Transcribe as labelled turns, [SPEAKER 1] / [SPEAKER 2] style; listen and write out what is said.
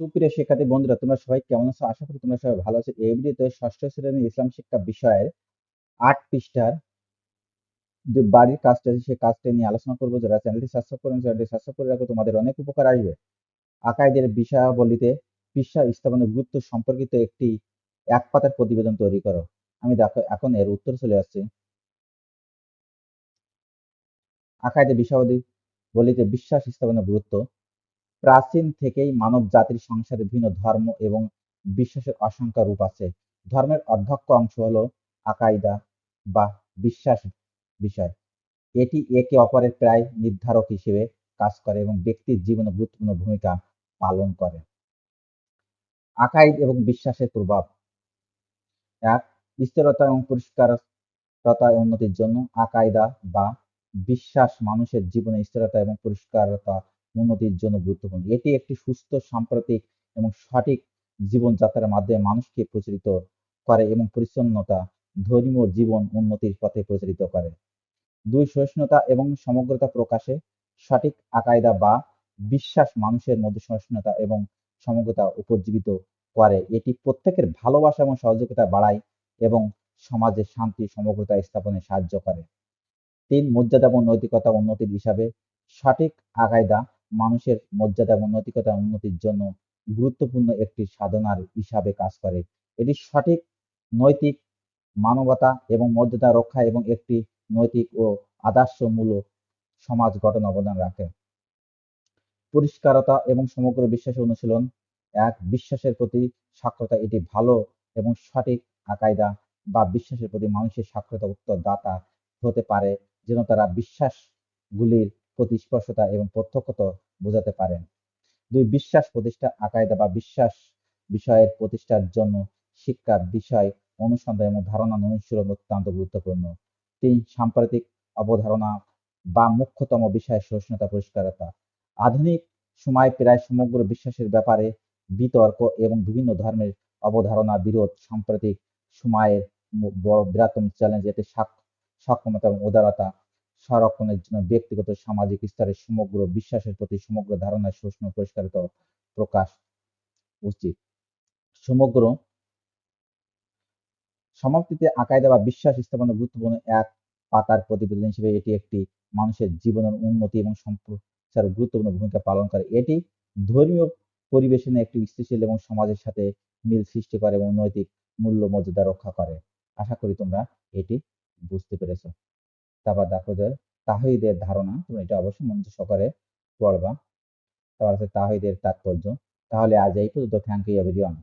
[SPEAKER 1] সুপ্রিয় শিক্ষার্থী বন্ধুরা, তোমরা সবাই কেমন আছো? আশা করি তোমরা সবাই ভালো আছো। এই ভিডিওতে ষষ্ঠ শ্রেণির ইসলাম শিক্ষা বিষয়ের আট পৃষ্ঠার যে বাড়ির কাজটা আছে, সেই কাজটা নিয়ে আলোচনা করব। যারা চ্যানেলটি সাবস্ক্রাইব করেন, চ্যানেলটি সাবস্ক্রাইব করে রাখো। তোমাদের অনেক উপকার আসবে। আকাইদের বিষয়াবলিতে পৃষ্ঠা স্থাপনের গুরুত্ব সম্পর্কিত একটি এক পাতার প্রতিবেদন তৈরি করো। আমি দেখো, এখন এর উত্তর চলে আসছে। আকাইদের বিষয়াবলী বলিতে বিশ্বাস স্থাপনের গুরুত্ব। প্রাচীন থেকেই মানব জাতির সংসারে বিভিন্ন ধর্ম এবং বিশ্বাসের অসংখ্য রূপ আছে। ধর্মের অধ্যক্ষ অংশ হলো আকাইদা বা বিশ্বাস বিষয়। এটি একে অপরের প্রায় নির্ধারক হিসেবে কাজ করে এবং ব্যক্তির জীবনে গুরুত্বপূর্ণ ভূমিকা পালন করে। আকাইদ এবং বিশ্বাসের প্রভাব। এক, স্থিরতা এবং পরিষ্কারতা উন্নতির জন্য আকাইদা বা বিশ্বাস মানুষের জীবনে স্থিরতা এবং পরিষ্কারতা উন্নতির জন্য গুরুত্বপূর্ণ। এটি একটি সুস্থ, সাম্প্রতিক এবং সঠিক জীবনযাত্রার মাধ্যমে মানুষকে প্রচলিত করে এবং পরিচ্ছন্নতা, ধর্মীয় জীবন উন্নতির পথে প্রচারিত করে। দুই, সহিষ্ণুতা এবং সমগ্রতা প্রকাশে সঠিক আকায়দা বা বিশ্বাস মানুষের মধ্যে সহিষ্ণুতা এবং সমগ্রতা উপজীবিত করে। এটি প্রত্যেকের ভালোবাসা এবং সহযোগিতা বাড়ায় এবং সমাজে শান্তি, সমগ্রতা স্থাপনে সাহায্য করে। তিন, মর্যাদা এবং নৈতিকতা উন্নতির হিসাবে সঠিক আকায়দা মানুষের মর্যাদা এবং নৈতিকতা উন্নতির জন্য গুরুত্বপূর্ণ একটি সাধনার হিসাবে কাজ করে। এটি সঠিক নৈতিক মানবতা এবং মর্যাদা রক্ষা এবং একটি নৈতিক ও আদর্শমূলক সমাজ গঠন অবদান রাখে। পরিষ্কারতা এবং সমগ্র বিশ্বাসের অনুশীলন। এক, বিশ্বাসের প্রতি সাক্ষরতা, এটি ভালো এবং সঠিক আকায়দা বা বিশ্বাসের প্রতি মানুষের সাক্ষরতা উত্তরদাতা হতে পারে, যেন তারা বিশ্বাসগুলির প্রতি স্পষ্টতা এবং প্রত্যক্ষতা বোঝাতে পারেন। দুই, বিশ্বাস প্রতিষ্ঠা আকায়দা বা বিশ্বাস বিষয়ের প্রতিষ্ঠার জন্য শিক্ষা বিষয় অনুসন্ধান এবং ধারণা অনুশীলন অত্যন্ত গুরুত্বপূর্ণ। তিন, সাম্প্রতিক অবধারণা বা মুখ্যতম বিষয় সহিষ্ণুতা, পরিষ্কারতা। আধুনিক সময় প্রায় সমগ্র বিশ্বাসের ব্যাপারে বিতর্ক এবং বিভিন্ন ধর্মের অবধারণা বিরোধ সাম্প্রতিক সময়ের বৃহত্তম চ্যালেঞ্জ এতে সক্ষমতা এবং উদারতা সংরক্ষণের জন্য ব্যক্তিগত, সামাজিক স্তরে সমগ্র বিশ্বাসের প্রতি সমগ্র ধারণার সূক্ষ্ম পরিষ্কারিত প্রকাশ উচিত। সমগ্র সমাপ্তিতে আকায়দা বা বিশ্বাস স্থাপনের গুরুত্বপূর্ণ এক পাতার প্রতিবেদন হিসেবে এটি একটি মানুষের জীবনের উন্নতি এবং সম্প্রচার গুরুত্বপূর্ণ ভূমিকা পালন করে। এটি ধর্মীয় পরিবেশনে একটি স্থিতিশীল এবং সমাজের সাথে মিল সৃষ্টি করে এবং নৈতিক মূল্য মর্যাদা রক্ষা করে। আশা করি তোমরা এটি বুঝতে পেরেছ। তারপর দেখো তাহিদের ধারণা, তুমি এটা অবশ্যই মনোযোগ সহকারে পড়বা। তারপর তাহিদের তাৎপর্য। তাহলে আজ এই পর্যন্ত। Thank you everyone